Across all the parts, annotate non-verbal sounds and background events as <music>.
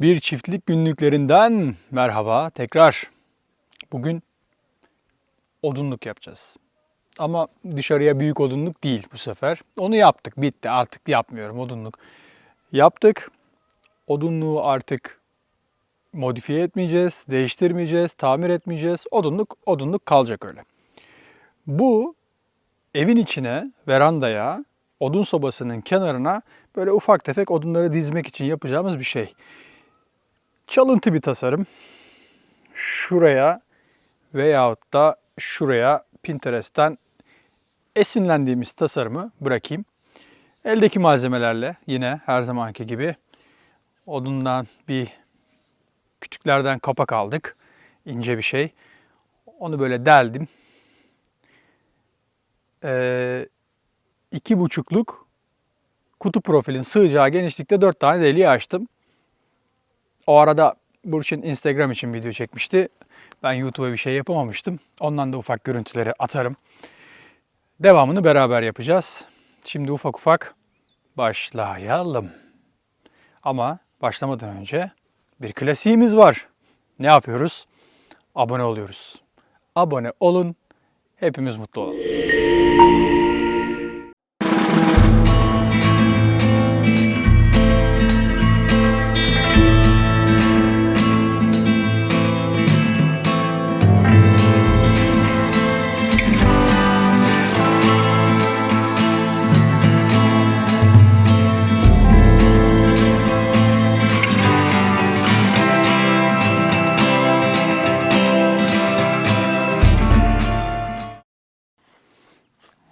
Bir çiftlik günlüklerinden merhaba tekrar. Bugün odunluk yapacağız. Ama dışarıya büyük odunluk değil bu sefer. Onu yaptık, bitti. Artık yapmıyorum odunluk. Yaptık. Odunluğu artık modifiye etmeyeceğiz, değiştirmeyeceğiz, tamir etmeyeceğiz. Odunluk odunluk kalacak öyle. Bu evin içine, verandaya, odun sobasının kenarına böyle ufak tefek odunları dizmek için yapacağımız bir şey. Çalıntı bir tasarım. Şuraya veyahut da şuraya Pinterest'ten esinlendiğimiz tasarımı bırakayım. Eldeki malzemelerle yine her zamanki gibi odundan bir kütüklerden kapak aldık. İnce bir şey. Onu böyle deldim. Ee, iki buçukluk kutu profilin sığacağı genişlikte dört tane deliği açtım. O arada Burçin Instagram için video çekmişti. Ben YouTube'a bir şey yapamamıştım. Ondan da ufak görüntüleri atarım. Devamını beraber yapacağız. Şimdi ufak ufak başlayalım. Ama başlamadan önce bir klasiğimiz var. Ne yapıyoruz? Abone oluyoruz. Abone olun. Hepimiz mutlu olalım.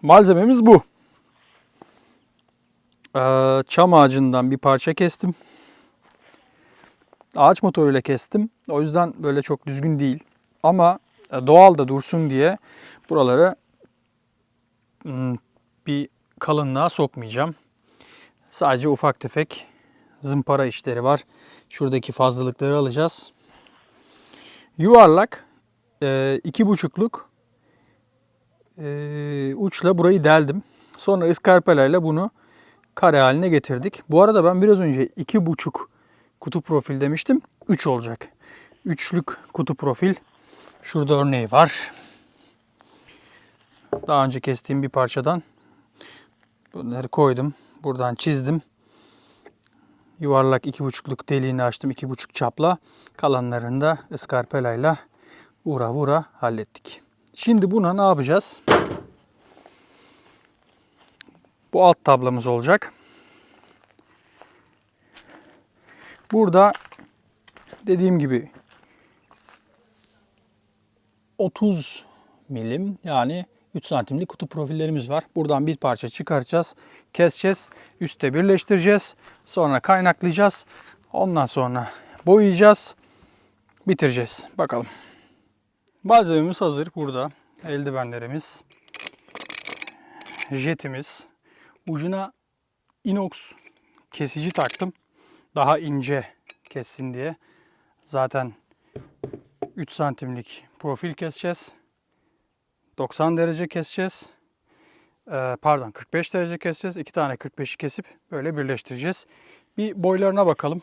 Malzememiz bu. Ee, çam ağacından bir parça kestim. Ağaç motoruyla kestim. O yüzden böyle çok düzgün değil. Ama e, doğal da dursun diye buraları hmm, bir kalınlığa sokmayacağım. Sadece ufak tefek zımpara işleri var. Şuradaki fazlalıkları alacağız. Yuvarlak e, iki buçukluk e, uçla burayı deldim. Sonra ıskarpelayla bunu kare haline getirdik. Bu arada ben biraz önce iki buçuk kutu profil demiştim. 3 olacak. Üçlük kutu profil. Şurada örneği var. Daha önce kestiğim bir parçadan bunları koydum. Buradan çizdim. Yuvarlak iki buçukluk deliğini açtım. iki buçuk çapla. Kalanlarını da ıskarpelayla vura vura hallettik. Şimdi buna ne yapacağız? Bu alt tablamız olacak. Burada dediğim gibi 30 milim yani 3 santimlik kutu profillerimiz var. Buradan bir parça çıkaracağız. Keseceğiz. Üste birleştireceğiz. Sonra kaynaklayacağız. Ondan sonra boyayacağız. Bitireceğiz. Bakalım. Malzememiz hazır burada. Eldivenlerimiz, jetimiz, ucuna inox kesici taktım. Daha ince kessin diye. Zaten 3 santimlik profil keseceğiz. 90 derece keseceğiz. Ee, pardon 45 derece keseceğiz. İki tane 45'i kesip böyle birleştireceğiz. Bir boylarına bakalım.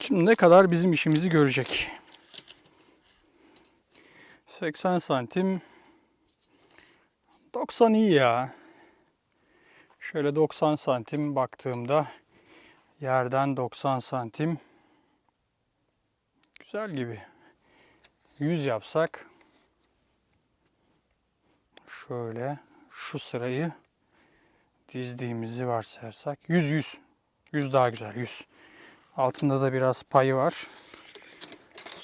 Şimdi ne kadar bizim işimizi görecek. 80 santim 90 iyi ya. Şöyle 90 santim baktığımda yerden 90 santim güzel gibi. 100 yapsak şöyle şu sırayı dizdiğimizi varsayarsak 100 100 100 daha güzel 100. Altında da biraz payı var.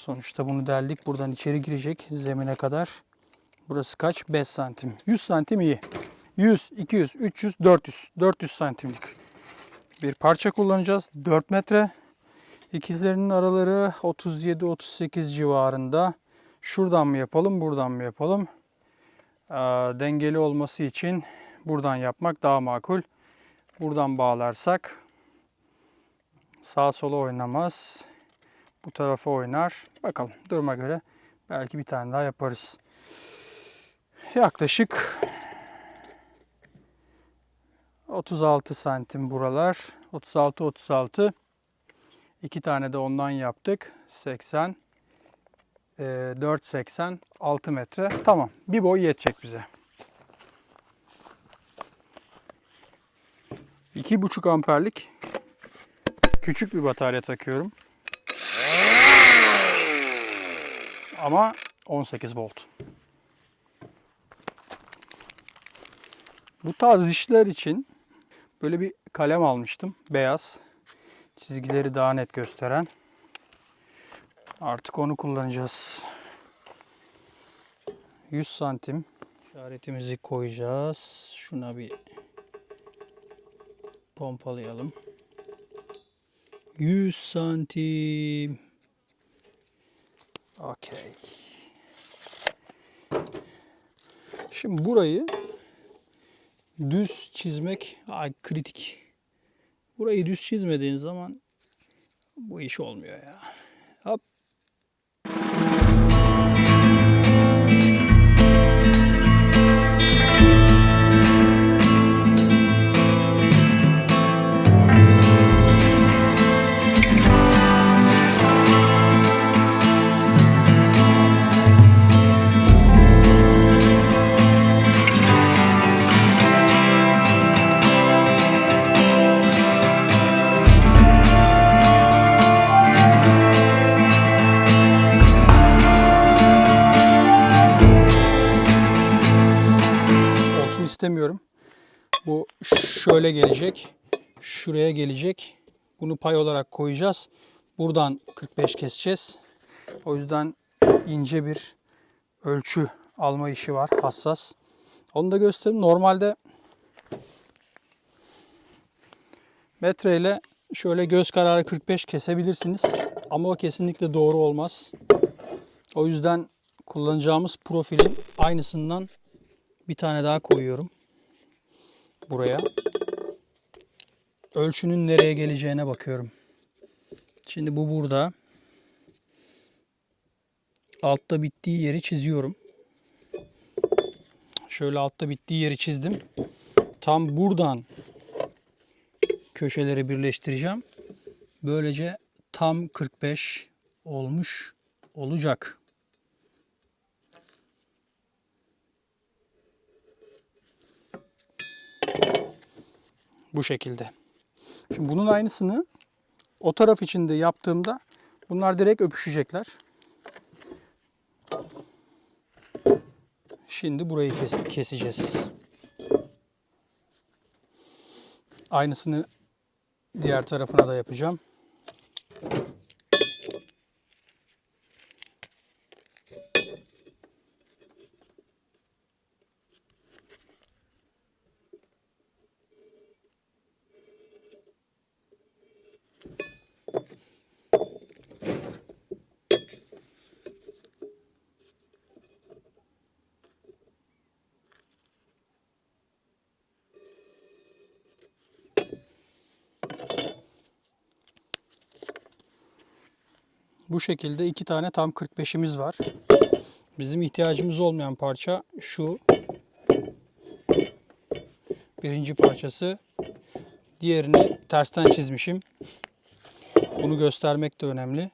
Sonuçta bunu deldik. Buradan içeri girecek zemine kadar. Burası kaç? 5 santim. 100 santim iyi. 100, 200, 300, 400. 400 santimlik bir parça kullanacağız. 4 metre. İkizlerinin araları 37-38 civarında. Şuradan mı yapalım, buradan mı yapalım? Ee, dengeli olması için buradan yapmak daha makul. Buradan bağlarsak sağa sola oynamaz. Bu tarafa oynar. Bakalım duruma göre belki bir tane daha yaparız. Yaklaşık 36 santim buralar. 36 36. İki tane de ondan yaptık. 80. Ee, 4 80 6 metre. Tamam. Bir boy yetecek bize. 2,5 amperlik küçük bir batarya takıyorum. Ama 18 volt. Bu tarz işler için böyle bir kalem almıştım. Beyaz. Çizgileri daha net gösteren. Artık onu kullanacağız. 100 santim işaretimizi koyacağız. Şuna bir pompalayalım. 100 santim. Okey. Şimdi burayı düz çizmek ay, kritik. Burayı düz çizmediğin zaman bu iş olmuyor ya. İstemiyorum. Bu şöyle gelecek. Şuraya gelecek. Bunu pay olarak koyacağız. Buradan 45 keseceğiz. O yüzden ince bir ölçü alma işi var. Hassas. Onu da göstereyim. Normalde metreyle şöyle göz kararı 45 kesebilirsiniz. Ama o kesinlikle doğru olmaz. O yüzden kullanacağımız profilin aynısından bir tane daha koyuyorum. Buraya. Ölçünün nereye geleceğine bakıyorum. Şimdi bu burada. Altta bittiği yeri çiziyorum. Şöyle altta bittiği yeri çizdim. Tam buradan köşeleri birleştireceğim. Böylece tam 45 olmuş olacak. Bu şekilde. Şimdi bunun aynısını o taraf içinde yaptığımda bunlar direkt öpüşecekler. Şimdi burayı kes- keseceğiz. Aynısını diğer tarafına da yapacağım. Bu şekilde iki tane tam 45'imiz var. Bizim ihtiyacımız olmayan parça şu. Birinci parçası. Diğerini tersten çizmişim. Bunu göstermek de önemli.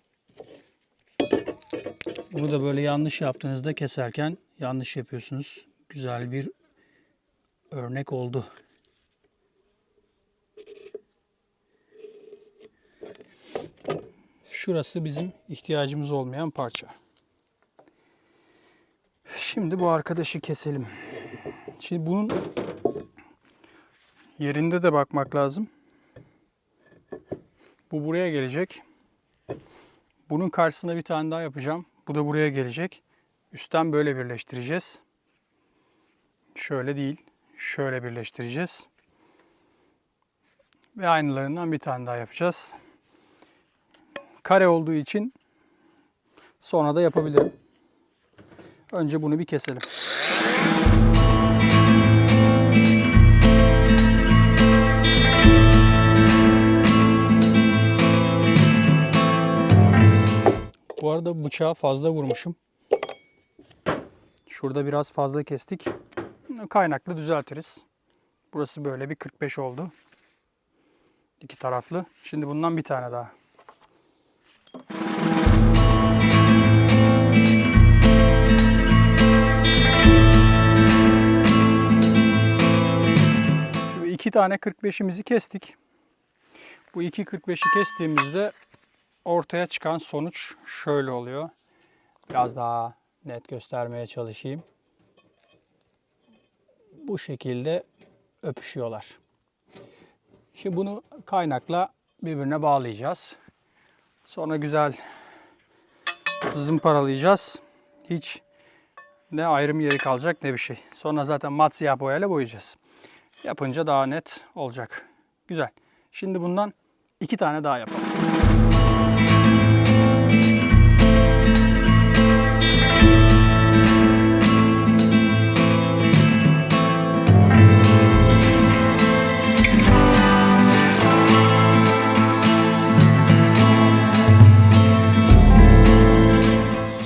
Bunu da böyle yanlış yaptığınızda keserken yanlış yapıyorsunuz. Güzel bir örnek oldu. Şurası bizim ihtiyacımız olmayan parça. Şimdi bu arkadaşı keselim. Şimdi bunun yerinde de bakmak lazım. Bu buraya gelecek. Bunun karşısına bir tane daha yapacağım. Bu da buraya gelecek. Üstten böyle birleştireceğiz. Şöyle değil. Şöyle birleştireceğiz. Ve aynılarından bir tane daha yapacağız. Kare olduğu için sonra da yapabilirim. Önce bunu bir keselim. Bu arada bıçağı fazla vurmuşum. Şurada biraz fazla kestik. Kaynaklı düzeltiriz. Burası böyle bir 45 oldu. İki taraflı. Şimdi bundan bir tane daha. İki tane 45'imizi kestik. Bu iki 45'i kestiğimizde ortaya çıkan sonuç şöyle oluyor. Biraz daha net göstermeye çalışayım. Bu şekilde öpüşüyorlar. Şimdi bunu kaynakla birbirine bağlayacağız. Sonra güzel zımparalayacağız. Hiç ne ayrım yeri kalacak ne bir şey. Sonra zaten mat siyah boyayla boyayacağız. Yapınca daha net olacak. Güzel. Şimdi bundan iki tane daha yapalım.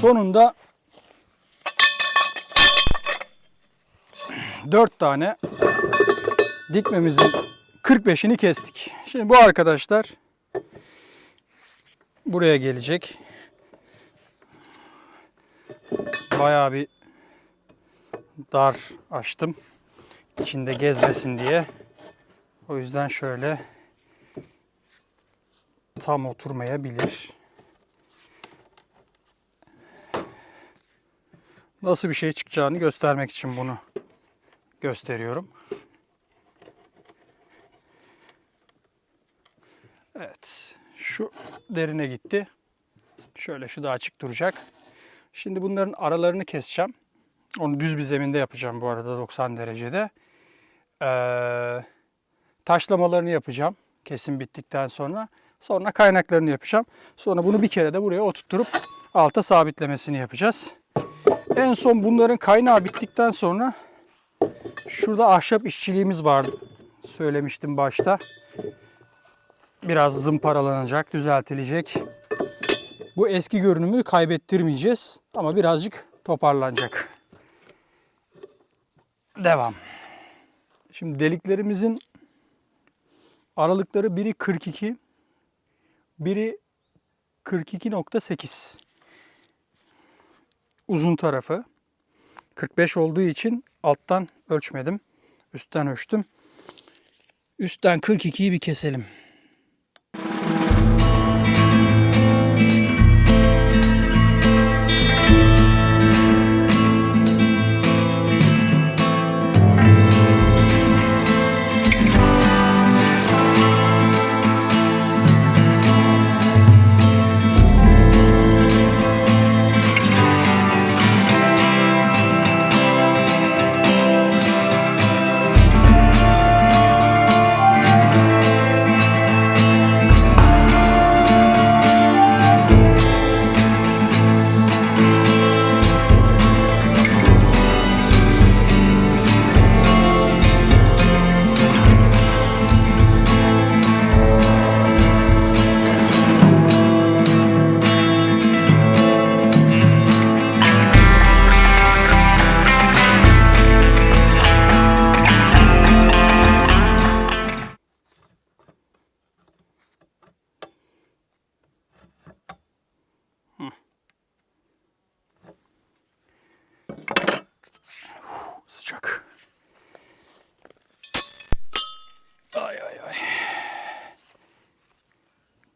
Sonunda 4 tane dikmemizin 45'ini kestik. Şimdi bu arkadaşlar buraya gelecek. Bayağı bir dar açtım. İçinde gezmesin diye. O yüzden şöyle tam oturmayabilir. Nasıl bir şey çıkacağını göstermek için bunu gösteriyorum. Evet. Şu derine gitti. Şöyle şu da açık duracak. Şimdi bunların aralarını keseceğim. Onu düz bir zeminde yapacağım bu arada 90 derecede. Ee, taşlamalarını yapacağım. Kesim bittikten sonra. Sonra kaynaklarını yapacağım. Sonra bunu bir kere de buraya oturtturup alta sabitlemesini yapacağız. En son bunların kaynağı bittikten sonra şurada ahşap işçiliğimiz vardı. Söylemiştim başta. Biraz zımparalanacak, düzeltilecek. Bu eski görünümü kaybettirmeyeceğiz ama birazcık toparlanacak. Devam. Şimdi deliklerimizin aralıkları biri 42, biri 42.8 uzun tarafı. 45 olduğu için alttan ölçmedim. Üstten ölçtüm. Üstten 42'yi bir keselim.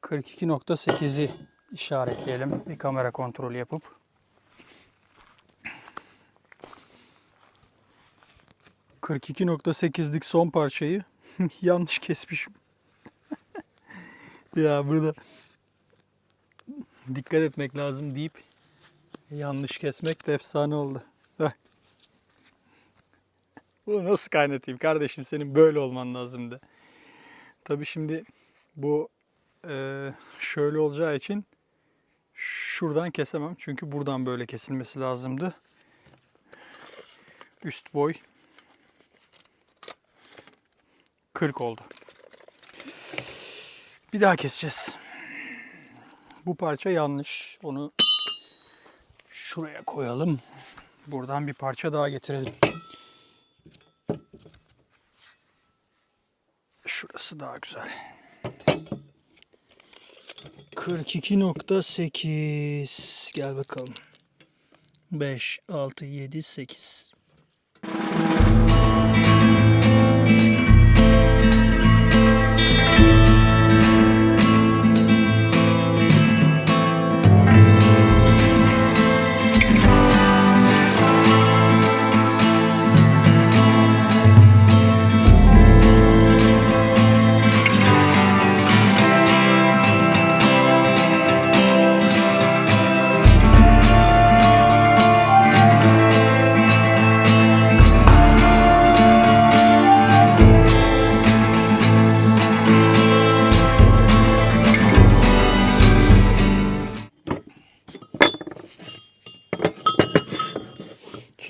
42.8'i işaretleyelim. Bir kamera kontrolü yapıp. ...42.8'lik son parçayı <laughs> yanlış kesmişim. <laughs> ya burada dikkat etmek lazım deyip yanlış kesmek de efsane oldu. Bunu nasıl kaynatayım kardeşim senin böyle olman lazımdı. Tabii şimdi bu e, şöyle olacağı için şuradan kesemem. Çünkü buradan böyle kesilmesi lazımdı. Üst boy 40 oldu. Bir daha keseceğiz. Bu parça yanlış. Onu şuraya koyalım. Buradan bir parça daha getirelim. Burası daha güzel. 42.8 gel bakalım. 5, 6, 7, 8.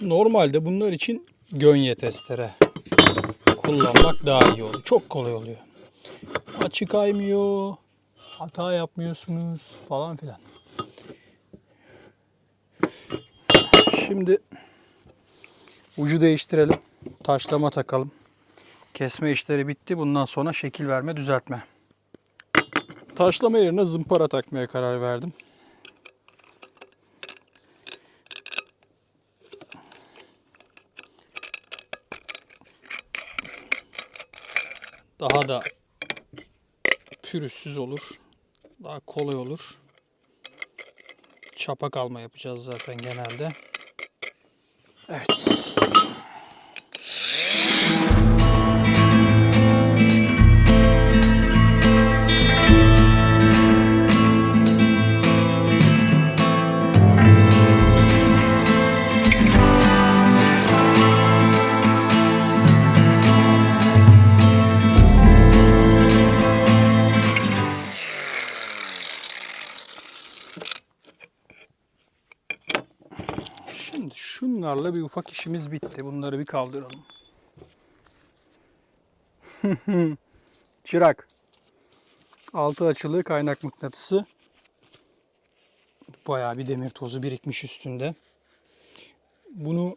normalde bunlar için gönye testere kullanmak daha iyi oluyor. Çok kolay oluyor. Açı kaymıyor. Hata yapmıyorsunuz falan filan. Şimdi ucu değiştirelim. Taşlama takalım. Kesme işleri bitti. Bundan sonra şekil verme, düzeltme. Taşlama yerine zımpara takmaya karar verdim. Daha da pürüzsüz olur. Daha kolay olur. Çapa kalma yapacağız zaten genelde. Evet. Şunlarla bir ufak işimiz bitti. Bunları bir kaldıralım. <laughs> Çırak. Altı açılı kaynak mıknatısı. Bayağı bir demir tozu birikmiş üstünde. Bunu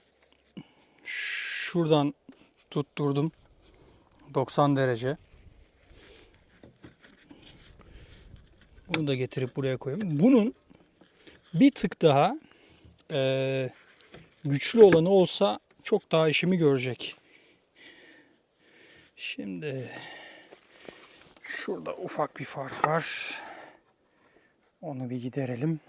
şuradan tutturdum. 90 derece. Bunu da getirip buraya koyayım. Bunun bir tık daha eee, güçlü olanı olsa çok daha işimi görecek. Şimdi şurada ufak bir fark var. Onu bir giderelim.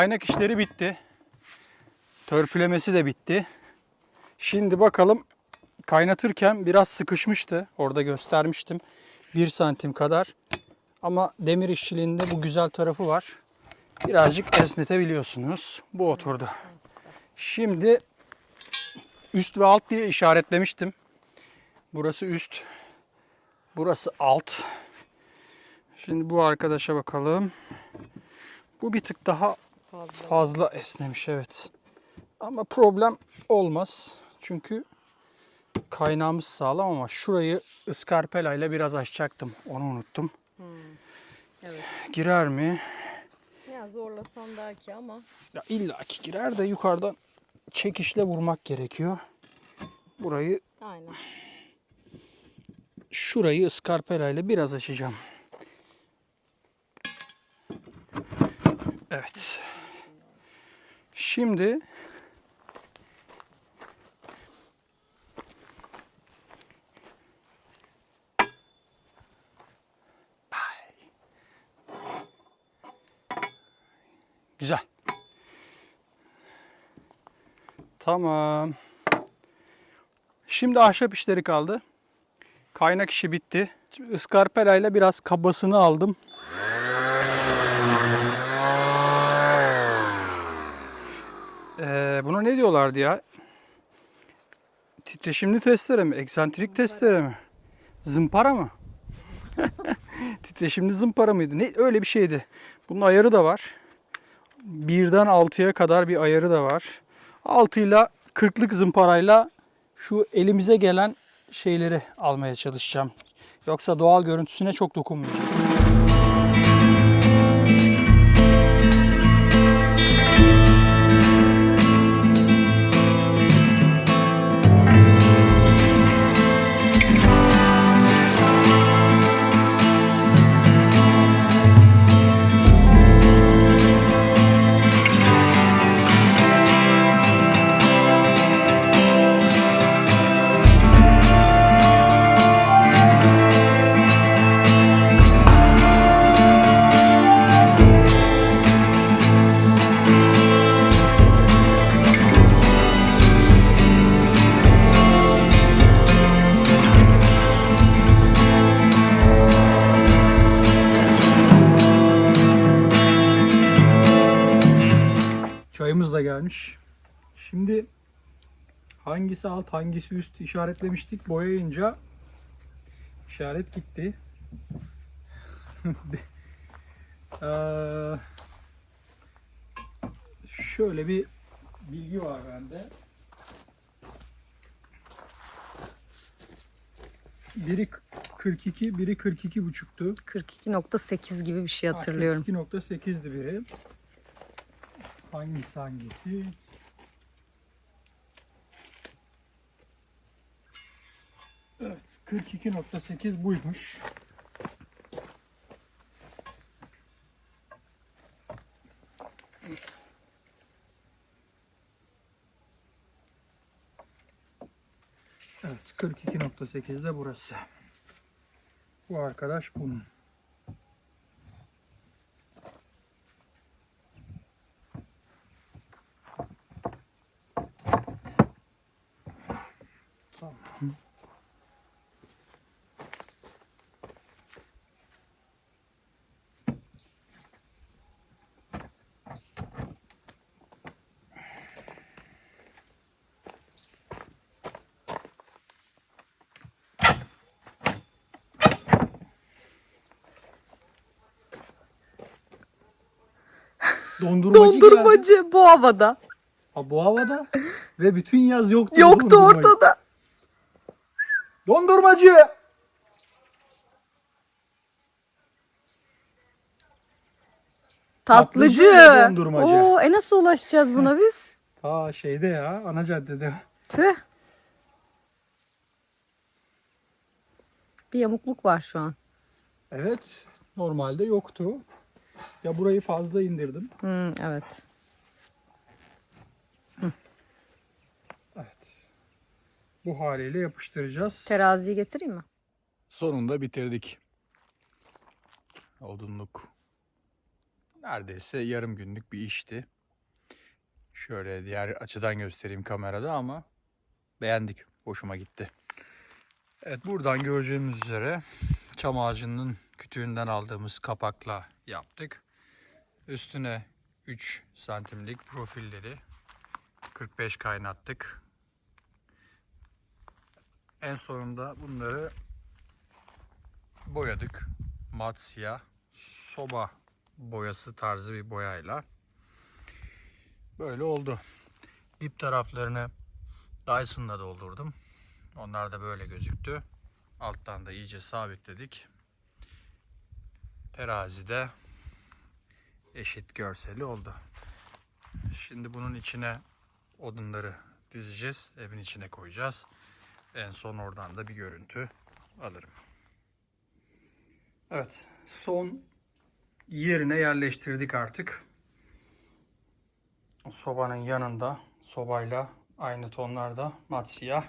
Kaynak işleri bitti. Törpülemesi de bitti. Şimdi bakalım kaynatırken biraz sıkışmıştı. Orada göstermiştim. 1 santim kadar. Ama demir işçiliğinde bu güzel tarafı var. Birazcık esnetebiliyorsunuz. Bu oturdu. Şimdi üst ve alt diye işaretlemiştim. Burası üst. Burası alt. Şimdi bu arkadaşa bakalım. Bu bir tık daha Fazla. fazla esnemiş evet. Ama problem olmaz. Çünkü kaynağımız sağlam ama şurayı ıskarpelayla biraz açacaktım. Onu unuttum. Evet. Girer mi? Ya zorlasan belki ama Ya illaki girer de yukarıdan çekişle vurmak gerekiyor. Burayı aynen. şurayı ıskarpelayla biraz açacağım. Evet. Şimdi. Güzel. Tamam. Şimdi ahşap işleri kaldı. Kaynak işi bitti. Şimdi ıskarpelayla biraz kabasını aldım. Ee, buna ne diyorlardı ya? Titreşimli testere mi? Eksantrik testere mi? Zımpara mı? <laughs> Titreşimli zımpara mıydı? Ne öyle bir şeydi. Bunun ayarı da var. Birden 6'ya kadar bir ayarı da var. 6 ile 40'lık zımparayla şu elimize gelen şeyleri almaya çalışacağım. Yoksa doğal görüntüsüne çok dokunmayacağız. Da gelmiş. Şimdi hangisi alt hangisi üst işaretlemiştik. Boyayınca işaret gitti. Eee, <laughs> şöyle bir bilgi var bende. Biri 42, biri 42 buçuktu. 42.8 gibi bir şey hatırlıyorum. 42.8'di biri. Hangisi hangisi? Evet, 42.8 buymuş. Evet, 42.8 de burası. Bu arkadaş bunun. Dondurmacı, geldi. Dondurmacı bu havada. Ha, bu havada ve bütün yaz yoktu. Yoktu dondurmacı. ortada. Dondurmacı. Tatlıcı. Tatlıcı dondurmacı. Oo, e nasıl ulaşacağız buna biz? <laughs> Aa şeyde ya ana caddede. Tüh. Bir yamukluk var şu an. Evet normalde yoktu. Ya burayı fazla indirdim. Hmm, evet. Evet. Bu haliyle yapıştıracağız. Teraziyi getireyim mi? Sonunda bitirdik. Odunluk. Neredeyse yarım günlük bir işti. Şöyle diğer açıdan göstereyim kamerada ama beğendik. Hoşuma gitti. Evet buradan göreceğimiz üzere çam ağacının kütüğünden aldığımız kapakla yaptık. Üstüne 3 santimlik profilleri 45 kaynattık. En sonunda bunları boyadık. Mat siyah soba boyası tarzı bir boyayla. Böyle oldu. Dip taraflarını Dyson'la doldurdum. Onlar da böyle gözüktü. Alttan da iyice sabitledik. Terazide eşit görseli oldu. Şimdi bunun içine odunları dizeceğiz. Evin içine koyacağız. En son oradan da bir görüntü alırım. Evet, son yerine yerleştirdik artık. Sobanın yanında sobayla aynı tonlarda mat siyah.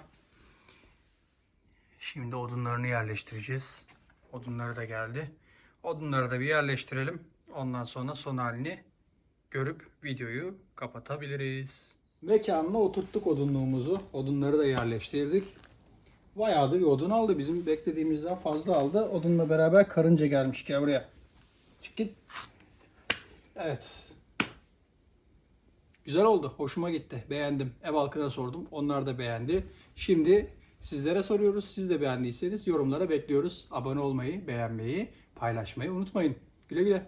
Şimdi odunlarını yerleştireceğiz. Odunları da geldi. Odunları da bir yerleştirelim. Ondan sonra son halini görüp videoyu kapatabiliriz. Mekanına oturttuk odunluğumuzu. Odunları da yerleştirdik. Bayağı da bir odun aldı. Bizim beklediğimizden fazla aldı. Odunla beraber karınca gelmiş. Gel buraya. Çık git. Evet. Güzel oldu. Hoşuma gitti. Beğendim. Ev halkına sordum. Onlar da beğendi. Şimdi sizlere soruyoruz. Siz de beğendiyseniz yorumlara bekliyoruz. Abone olmayı, beğenmeyi, paylaşmayı unutmayın. Güle güle.